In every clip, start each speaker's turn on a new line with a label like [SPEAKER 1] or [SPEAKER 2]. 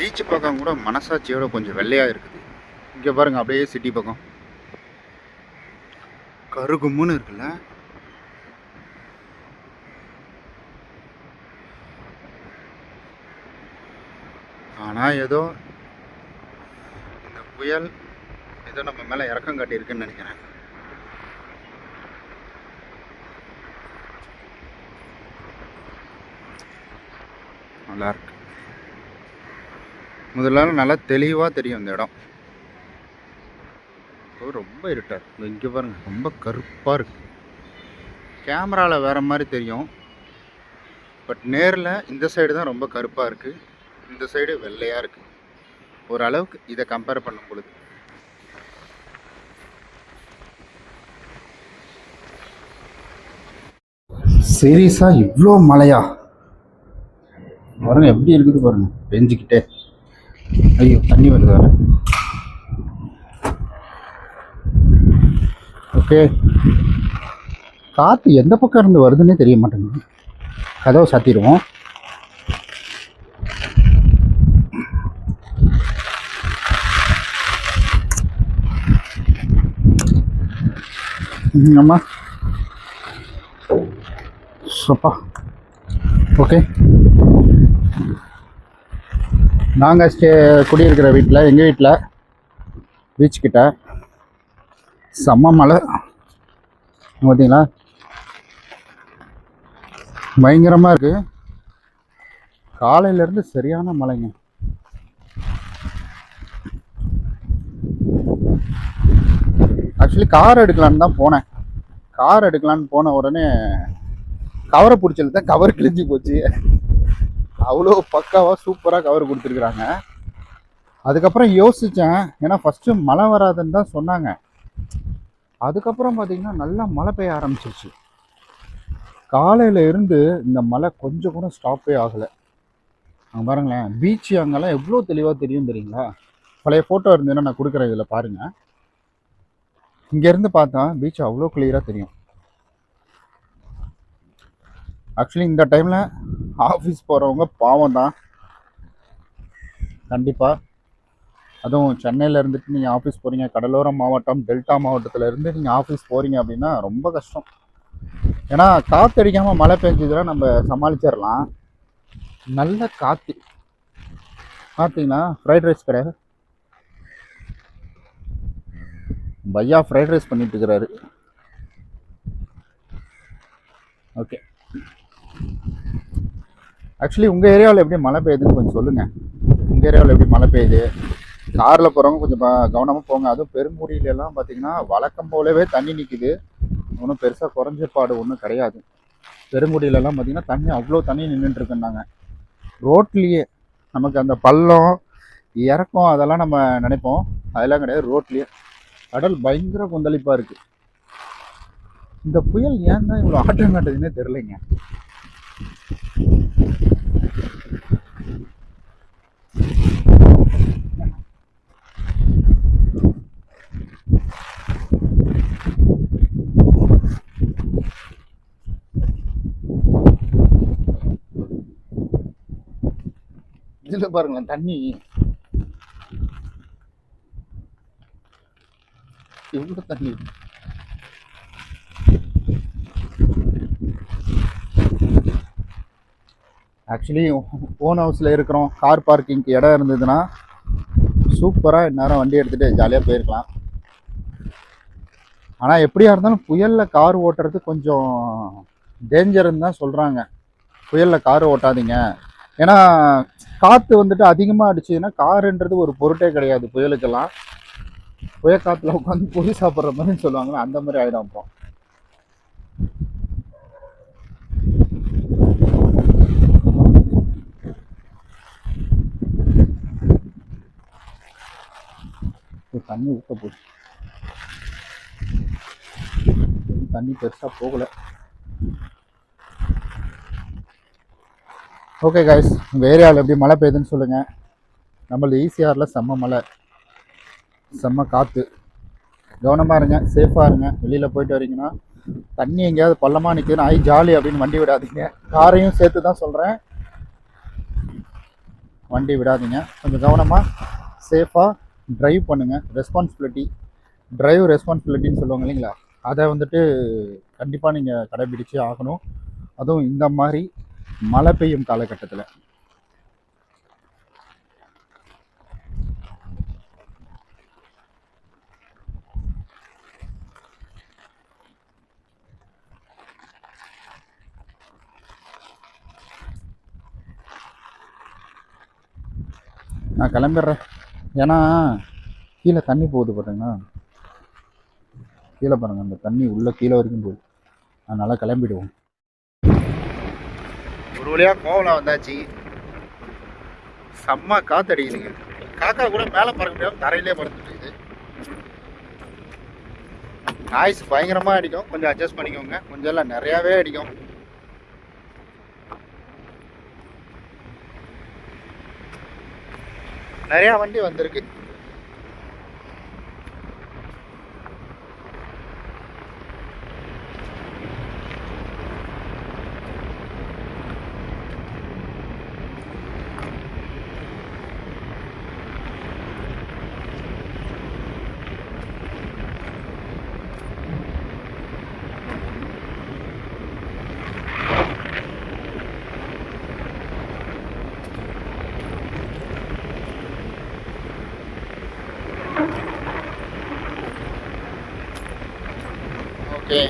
[SPEAKER 1] Beach பக்கம் கூட மனசாட்சியோட கொஞ்சம் வெள்ளையாக இருக்குது. இங்கே பாருங்க அப்படியே சிட்டி பக்கம். கருகும்முன்னு இருக்குல்ல? ஆனால் ஏதோ இந்த புயல் ஏதோ நம்ம மேலே இறக்கம் காட்டியிருக்குன்னு நினைக்கிறேன். நல்லா இருக்கு. முதல்ல நல்லா தெளிவாக தெரியும் இந்த இடம். ரொம்ப இருட்டா இருக்கு. இங்கே பாருங்க ரொம்ப கருப்பாக இருக்கு. கேமராவில் வேறு மாதிரி தெரியும். பட் நேரில் இந்த சைடு தான் ரொம்ப கருப்பாக இருக்குது இந்த சைடு வெள்ளையாக இருக்குது ஓரளவுக்கு இதை கம்பேர் பண்ணும் பொழுது. சீரியஸாக இவ்வளோ மழையா? பாருங்க எப்படி இருக்குது பாருங்க. பெஞ்சிக்கிட்டே. ஐயோ தண்ணி வருது வர ஓகே. காற்று எந்த பக்கம் இருந்து வருதுன்னே தெரிய மாட்டேங்குது. கதவை சாத்திடுவோம். ம், அம்மா. சப்பா. ஓகே. நாங்கள் ஸ்டே குடியிருக்கிற வீட்டில் எங்கள் வீட்டில் பீச் கிட்ட செம்ம மழை. பார்த்தீங்களா பயங்கரமாக இருக்குது காலையிலேருந்து சரியான மழைங்க. ஆக்சுவலி கார் எடுக்கலான்னு தான் போனேன். கார் எடுக்கலான்னு போன உடனே கவரை பிடிச்சது தான் கவர் கிழிஞ்சு போச்சு. அவ்வளோ பக்காவாக சூப்பராக கவர் கொடுத்துருக்குறாங்க. அதுக்கப்புறம் யோசித்தேன் ஏன்னா ஃபஸ்ட்டு மழை வராதுன்னு தான் சொன்னாங்க. அதுக்கப்புறம் பார்த்திங்கன்னா நல்லா மழை பெய்ய ஆரம்பிச்சிருச்சு. காலையில் இருந்து இந்த மழை கொஞ்சம் கூட ஸ்டாப்பே ஆகலை. அங்கே பாருங்களேன் பீச் அங்கெல்லாம் எவ்வளோ தெளிவாக தெரியும் தெரியுங்களா? பழைய ஃபோட்டோ இருந்ததுன்னா நான் கொடுக்குறேன் இதில் பாருங்கள் இங்கேருந்து பார்த்தா பீச் அவ்வளோ கிளியராக தெரியும். ஆக்சுவலி இந்த டைமில் ஆஃபீஸ் போகிறவங்க பாவம் தான் கண்டிப்பாக அதுவும் சென்னையில் இருந்துட்டு நீங்கள் ஆஃபீஸ் போகிறீங்க கடலோர மாவட்டம் டெல்டா மாவட்டத்தில் இருந்து நீங்கள் ஆஃபீஸ் போகிறீங்க அப்படின்னா ரொம்ப கஷ்டம். ஏன்னா காற்று அடிக்காமல் மழை பெஞ்சதுன்னா நம்ம சமாளிச்சிடலாம் நல்ல காற்று பார்த்தீங்கன்னா ஃப்ரைட் ரைஸ் கிடையாது பையா ஃப்ரைட் ரைஸ் பண்ணிட்டு இருக்கிறாரு. ஓகே. ஆக்சுவலி உங்கள் ஏரியாவில் எப்படி மழை பெய்யுதுன்னு கொஞ்சம் சொல்லுங்கள் உங்கள் ஏரியாவில் எப்படி மழை பெய்யுது? காரில் போகிறவங்க கொஞ்சம் கவனமாக போங்க. அதுவும் பெருங்குடியிலலாம் பார்த்தீங்கன்னா வழக்கம் போலவே தண்ணி நிற்குது ஒன்றும் பெருசாக குறைஞ்ச பாடு ஒன்றும் கிடையாது. பெருங்குடியிலலாம் பார்த்தீங்கன்னா தண்ணி அவ்வளோ தண்ணி நின்றுட்டுருக்குன்னாங்க ரோட்லேயே நமக்கு அந்த பள்ளம் இறக்கம் அதெல்லாம் நம்ம நினைப்போம். அதெல்லாம் கிடையாது ரோட்லேயே. கடல் பயங்கர கொந்தளிப்பாக இருக்குது இந்த புயல் ஏன் தான் இவ்வளோ ஆட்டம் காட்டுதுன்னே தெரிலைங்க இதுல பாருங்களேன் தண்ணி. எவ்வளோ தண்ணி? ஆக்சுவலி ஓன் ஹவுஸில் இருக்கிறோம். கார் பார்க்கிங்க்கு இடம் இருந்ததுன்னா சூப்பராக இந்நேரம் வண்டி எடுத்துகிட்டு ஜாலியாக போயிருக்கலாம். ஆனால் எப்படியா இருந்தாலும் புயலில் கார் ஓட்டுறது கொஞ்சம் டேஞ்சர்னு தான் சொல்கிறாங்க புயலில் கார் ஓட்டாதீங்க. ஏன்னா காற்று வந்துட்டு அதிகமாக அடிச்சதுன்னா காருன்றது ஒரு பொருட்டே கிடையாது புயலுக்கெல்லாம். புயல் காற்றுல உட்காந்து பொறி சாப்பிட்ற மாதிரி சொல்லுவாங்களே அந்த மாதிரி ஆகிடும் அப்போ. தண்ணி ஊற்ற போச்சு தண்ணி பெருசாக போகலை. ஓகே காய்ஸ் உங்கள் ஏரியாவில் எப்படி மழை பெய்யுதுன்னு சொல்லுங்கள் நம்மளது ஈசிஆரில் செம்ம மழை. செம்ம காற்று கவனமாக இருங்க சேஃபாக இருங்க. வெளியில் போயிட்டு வரீங்கன்னா தண்ணி எங்கேயாவது பள்ளமாக நிற்குதுன்னு ஐ ஜாலி அப்படின்னு வண்டி விடாதீங்க. காரையும் சேர்த்து தான் சொல்கிறேன் வண்டி விடாதீங்க. கொஞ்சம் கவனமாக சேஃபாக ட்ரைவ் பண்ணுங்கள் ரெஸ்பான்சிபிலிட்டி ட்ரைவ் ரெஸ்பான்சிபிலிட்டின்னு சொல்லுவாங்க இல்லைங்களா? அதை வந்துட்டு கண்டிப்பாக நீங்கள் கடைபிடிச்சு ஆகணும். அதுவும் இந்த மாதிரி மழை பெய்யும் காலகட்டத்தில். நான் கிளம்பிடுறேன். ஏன்னா கீழே தண்ணி போகுது பாருங்கண்ணா கீழே பாருங்க அந்த தண்ணி உள்ள கீழே வரைக்கும் போகுது. அதனால கிளம்பிடுவோம். ஒரு வழியாக கோவலம் வந்தாச்சு. செம்ம காத்தடிக்குதுங்க. காக்கா கூட மேலே பறக்க முடியாமல் தரையிலே பறந்துட்டு இருக்குது. நாய்ஸ் பயங்கரமாக அடிக்கும். கொஞ்சம் அட்ஜஸ்ட் பண்ணிக்கோங்க. கொஞ்சம் எல்லாம் நிறையாவே அடிக்கும். நிறையா வண்டி வந்திருக்கு. ஓகே.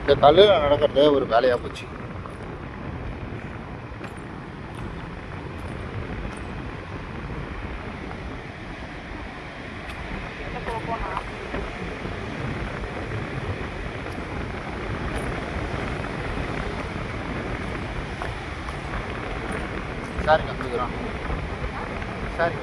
[SPEAKER 1] இந்த கல்லில் நடக்கிறது ஒரு வேலையாக போச்சு. ಸರಿ